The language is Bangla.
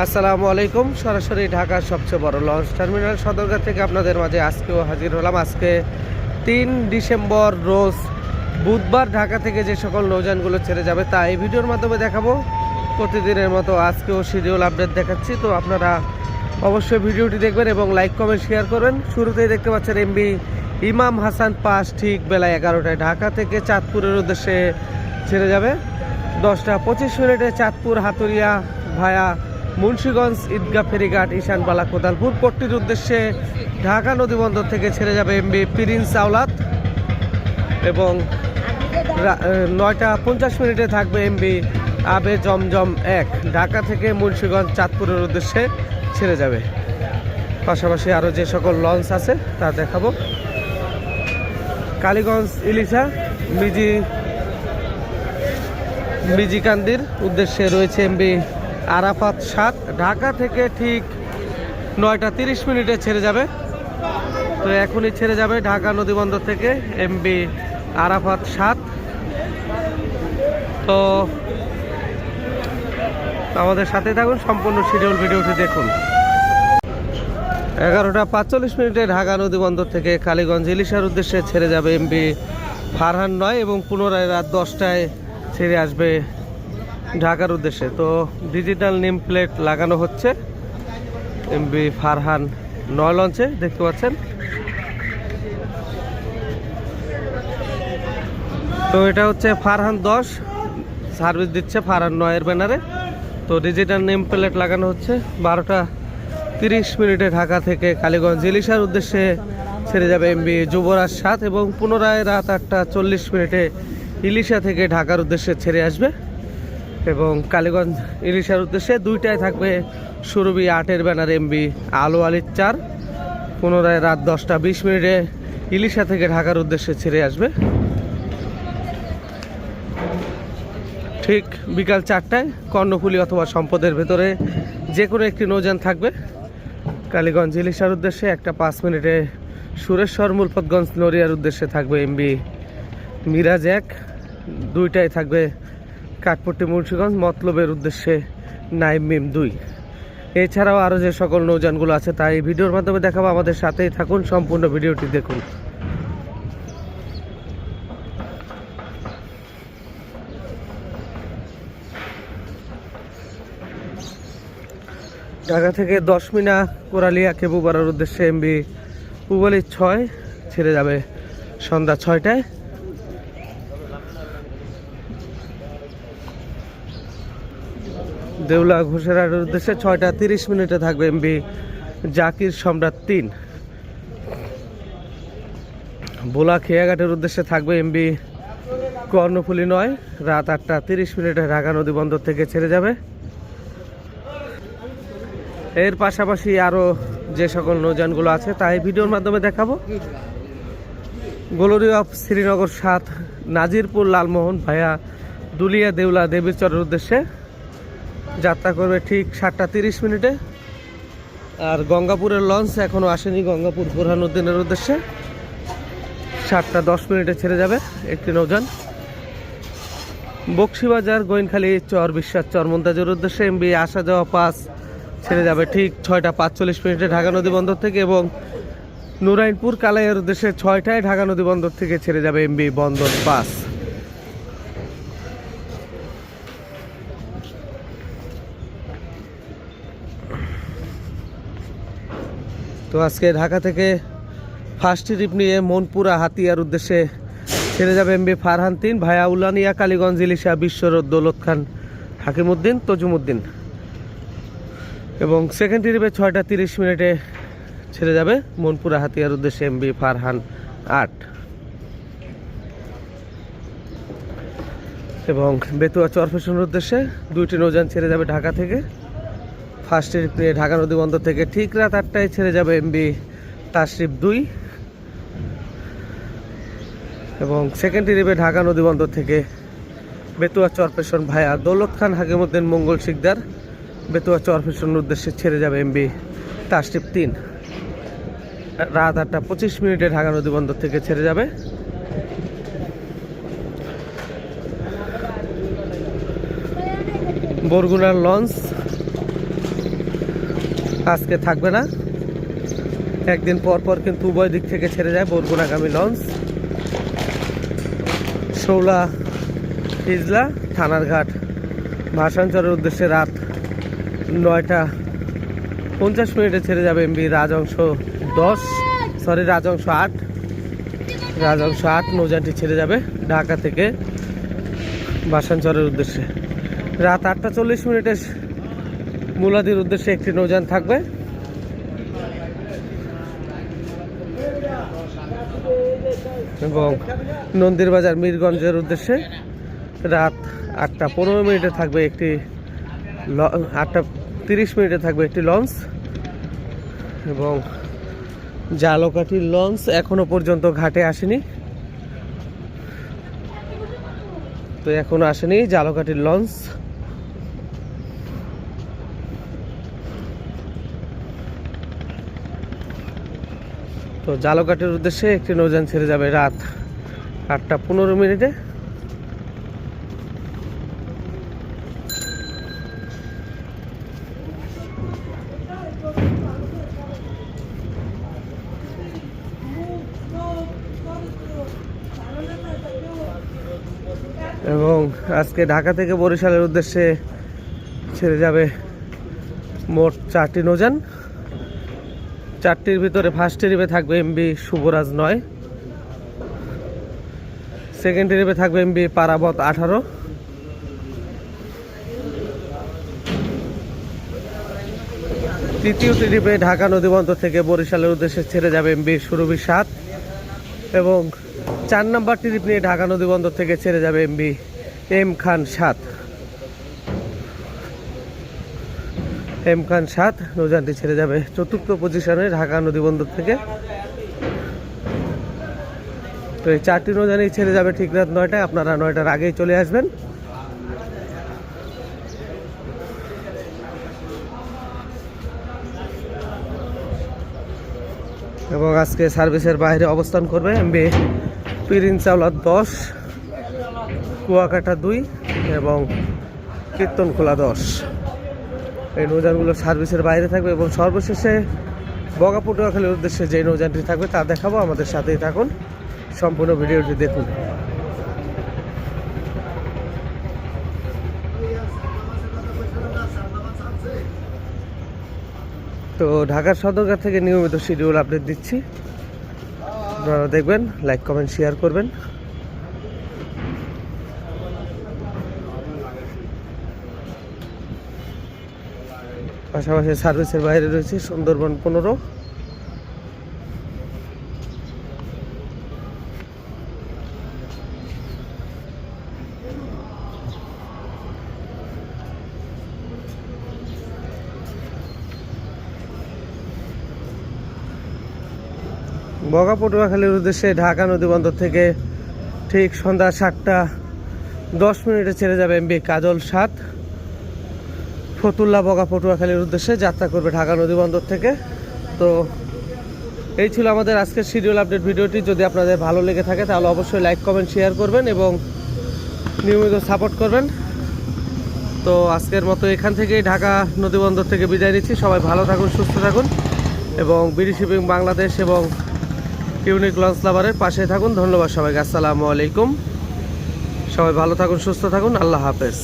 আসসালামু আলাইকুম। সরাসরি ঢাকার সবচেয়ে বড় লঞ্চ টার্মিনাল সদরঘাট থেকে আপনাদের মাঝে আজকেও হাজির হলাম। আজকে তিন ডিসেম্বর রোজ বুধবার ঢাকা থেকে যে সকল নৌযানগুলো ছেড়ে যাবে তা এই ভিডিওর মাধ্যমে দেখাবো। প্রতিদিনের মতো আজকেও শিডিউল আপডেট দেখাচ্ছি। তো আপনারা অবশ্যই ভিডিওটি দেখবেন এবং লাইক, কমেন্ট, শেয়ার করবেন। শুরুতেই দেখতে পাচ্ছেন এমবি ইমাম হাসান পাস ঠিক বেলা এগারোটায় ঢাকা থেকে চাঁদপুরের উদ্দেশ্যে ছেড়ে যাবে। দশটা পঁচিশ মিনিটে চাঁদপুর হাতুরিয়া ভায়া মুন্সীগঞ্জ ঈদগাহ ফেরিঘাট ঈশানবালা কোদালপুর। পট্টির উদ্দেশ্যে ঢাকা নদীবন্দর থেকে ছেড়ে যাবে এমবি প্রিন্স আওলাদ এবং নয়টা পঞ্চাশ মিনিটে থাকবে এমবি আবে জমজম এক। ঢাকা থেকে মুন্সীগঞ্জ চাঁদপুরের উদ্দেশ্যে ছেড়ে যাবে। পাশাপাশি আরও যে সকল লঞ্চ আছে তা দেখাবো। কালীগঞ্জ, ইলিশা, মিজি মিজিকান্দির উদ্দেশ্যে রয়েছে এমবি আরাফাত সাত, ঢাকা থেকে ঠিক নয়টা তিরিশ মিনিটে ছেড়ে যাবে। তো এখনই ছেড়ে যাবে ঢাকা নদীবন্দর থেকে এমবি আরাফাত সাত। তো আমাদের সাথে থাকুন, সম্পূর্ণ শিডিউল ভিডিওটি দেখুন। এগারোটা পাঁচচল্লিশ মিনিটে ঢাকা নদীবন্দর থেকে কালীগঞ্জ ইলিশার উদ্দেশ্যে ছেড়ে যাবে এমবি ফারহান নয় এবং পুনরায় রাত দশটায় ছেড়ে আসবে ঢাকার উদ্দেশ্যে। তো ডিজিটাল নেম প্লেট লাগানো হচ্ছে। এমবি ফারহান নয় লঞ্চে দেখতে পাচ্ছেন। তো এটা হচ্ছে ফারহান দশ। সার্ভিস দিচ্ছে ফারহান নয়ের ব্যানারে তো ডিজিটাল নেম প্লেট লাগানো হচ্ছে। বারোটা তিরিশ মিনিটে ঢাকা থেকে কালীগঞ্জ ইলিশার উদ্দেশ্যে ছেড়ে যাবে এমবি যুবরাজ সাত এবং পুনরায় রাত আটটা চল্লিশ মিনিটে ইলিশা থেকে ঢাকার উদ্দেশ্যে ছেড়ে আসবে। এবং কালীগঞ্জ ইলিশার উদ্দেশ্যে দুইটায় থাকবে সুরভি আটের ব্যানার এমবি আলো আলির চার। পুনরায় রাত দশটা বিশ মিনিটে ইলিশা থেকে ঢাকার উদ্দেশ্যে ছেড়ে আসবে। ঠিক বিকাল চারটায় কর্ণফুলি অথবা সম্পদের ভেতরে যে কোনো একটি নৌযান থাকবে। কালীগঞ্জ ইলিশার উদ্দেশ্যে একটা পাঁচ মিনিটে সুরেশ্বর মূলপতগঞ্জ নড়িয়ার উদ্দেশ্যে থাকবে এমবি। মিরাজ এক দুইটায় থাকবে কাঠপট্টি মুন্সিগঞ্জ মতলবের উদ্দেশ্যে নাইম মিম দুই। এছাড়াও আরও যে সকল নৌযানগুলো আছে তাই ভিডিওর মাধ্যমে দেখাবো। আমাদের সাথেই থাকুন, সম্পূর্ণ ভিডিওটি দেখুন। ঢাকা থেকে দশ মিনা কোরালিয়া কেবুবাড়ার উদ্দেশ্যে এমবি পুবালি ছয় ছেড়ে যাবে সন্ধ্যা ছয়টায়। দেউলা ঘোষেরার উদ্দেশ্যে ছয়টা তিরিশ মিনিটে থাকবে এমবি জাকির সম্রাট তিন। বোলা খেয়াঘাটের উদ্দেশ্যে থাকবে এমবি কর্ণফুলি নয়। রাত আটটা তিরিশ মিনিটে ঢাকা নদী বন্দর থেকে ছেড়ে যাবে। এর পাশাপাশি আরও যে সকল নৌযানগুলো আছে, তাই ভিডিওর মাধ্যমে দেখাবো। গোলরি অফ শ্রীনগর সাত, নাজিরপুর লালমোহন ভায়া, দুলিয়া দেউলা দেবীচরের উদ্দেশ্যে। যাত্রা করবে ঠিক সাতটা তিরিশ মিনিটে। আর গঙ্গাপুরের লঞ্চ এখনও আসেনি গঙ্গাপুর বোরহানুদ্দিনের উদ্দেশ্যে। সাতটা দশ মিনিটে ছেড়ে যাবে একটি নৌযান। বক্সিবাজার, গোয়েনখালী, চর বিশ্বাস, চর মন্তাজের উদ্দেশ্যে এমবি আসা যাওয়া পাস ছেড়ে যাবে ঠিক ছয়টা পাঁচচল্লিশ মিনিটে ঢাকা নদী বন্দর থেকে এবং নুরাইনপুর কালাইয়ের উদ্দেশ্যে ছয়টায় ঢাকা নদী বন্দর থেকে ছেড়ে যাবে এমবি বন্দর পাস। তো আজকে ঢাকা থেকে ফার্স্ট ট্রিপ নিয়ে মনপুরা হাতিয়ার উদ্দেশ্যে ছেড়ে যাবে এমবি ফারহান তিন ভায়া উলানিয়া, কালীগঞ্জ, ইলিশা বিশ্বরোড দৌলত খান হাকিমুদ্দিন তজুমুদ্দিন। এবং সেকেন্ড ট্রিপে ছয়টা তিরিশ মিনিটে ছেড়ে যাবে মনপুরা হাতিয়ার উদ্দেশ্যে এমবি ফারহান আট। এবং বেতুয়া চরফেশনের উদ্দেশ্যে দুইটি নৌযান ছেড়ে যাবে ঢাকা থেকে। ফার্স্ট ট্রিপ নিয়ে ঢাকা নদী বন্দর থেকে ঠিক রাত আটটায় ছেড়ে যাবে এমবি তাশরিফ দুই। এবং সেকেন্ড ট্রিপে ঢাকা নদী বন্দর থেকে বেতুয়া চরপেশন ভায়া দৌলত খান, হাকিমুদ্দিন, মঙ্গল শিকদার বেতুয়া চরপেশনের উদ্দেশ্যে ছেড়ে যাবে এমবি তাশরিফ তিন। রাত আটটা পঁচিশ মিনিটে ঢাকা নদী বন্দর থেকে ছেড়ে যাবে। বরগুনার লঞ্চ আজকে থাকবে না। একদিন পর পর কিন্তু উভয় দিক থেকে ছেড়ে যায় বরগুনাগামী লঞ্চ। শৌলা ইজলা থানার ঘাট। ভাষাঞ্চলের উদ্দেশ্যে রাত নয়টা পঞ্চাশ মিনিটে ছেড়ে যাবে এমবি রাজংশ দশ সরি রাজংশ আট। রাজংশ আট নৌযানটি ছেড়ে যাবে ঢাকা থেকে বাসানচরের উদ্দেশ্যে। রাত আটটা চল্লিশ মিনিটে মুলাদির উদ্দেশ্যে একটি নৌযান থাকবে। এবং নন্দীর বাজার মীরগঞ্জের উদ্দেশ্যে রাত আটটা পনেরো মিনিটে থাকবে একটি আটটা তিরিশ মিনিটে থাকবে একটি লঞ্চ। এবং জালকাঠির লঞ্চ এখনও পর্যন্ত ঘাটে আসেনি। তো এখনও আসেনি জালকাঠির লঞ্চ। তো জালকাঠির উদ্দেশ্যে একটি নৌযান ছেড়ে যাবে রাত আটটা পনেরো মিনিটে। এবং আজকে ঢাকা থেকে বরিশালের উদ্দেশ্যে ছেড়ে যাবে মোট চারটি নৌযান। চারটির ভিতরে ফার্স্ট ট্রিপে থাকবে এমবি শুভরাজ নয়। সেকেন্ড ট্রিপে থাকবে এমবি পারাবত আঠারো। তৃতীয় ট্রিপে ঢাকা নদীবন্দর থেকে বরিশালের উদ্দেশ্যে ছেড়ে যাবে এমবি সুরভি সাত। এবং চার নাম্বার ট্রিপ নিয়ে ঢাকা নদীবন্দর থেকে ছেড়ে যাবে এমবি এম খান সাত। এম খান সাত, নৌযানটি ছেড়ে যাবে চতুর্থ পজিশনে ঢাকা নদীবন্দর থেকে। তো এই চারটি নৌযানই ছেড়ে যাবে ঠিক রাত নয়টায়, আপনারা নয়টার আগেই চলে আসবেন। এবং আজকে সার্ভিসের বাইরে অবস্থান করবে এমবি পিরিন চাওলা দশ, কুয়াকাটা দুই এবং কীর্তনখোলা দশ। এই নৌযানগুলো সার্ভিসের বাইরে থাকবে এবং সর্বশেষে বগা পটুয়াখালীর উদ্দেশ্যে যে নৌযানটি থাকবে তা দেখাবো। আমাদের সাথেই থাকুন। সম্পূর্ণ ভিডিওটি দেখুন। তো ঢাকার সদরঘাট থেকে নিয়মিত শিডিউল আপডেট দিচ্ছি। আপনারা দেখবেন লাইক কমেন্ট শেয়ার করবেন। পাশাপাশি সার্ভিসের বাইরে রয়েছে সুন্দরবন পনেরো। বগা পটুয়াখালীর উদ্দেশ্যে ঢাকা নদীবন্দর থেকে ঠিক সন্ধ্যা সাতটা দশ মিনিটে ছেড়ে যাবে এমবি কাজল সাত। ফতুল্লা বগা পটুয়াখালীর উদ্দেশ্যে যাত্রা করবে ঢাকা নদীবন্দর থেকে। তো এই ছিল আমাদের আজকের শিডিউল আপডেট ভিডিওটি। যদি আপনাদের ভালো লেগে থাকে, তাহলে অবশ্যই লাইক কমেন্ট শেয়ার করবেন এবং নিয়মিত সাপোর্ট করবেন। তো আজকের মতো এখান থেকেই ঢাকা নদীবন্দর থেকে বিদায় নিচ্ছি। সবাই ভালো থাকুন, সুস্থ থাকুন এবং বিডি শিপিং বাংলাদেশ এবং ইউনিক লঞ্চ লাভারের পাশে থাকুন। ধন্যবাদ সবাইকে। আসসালামু আলাইকুম। সবাই ভালো থাকুন, সুস্থ থাকুন। আল্লাহ হাফেজ।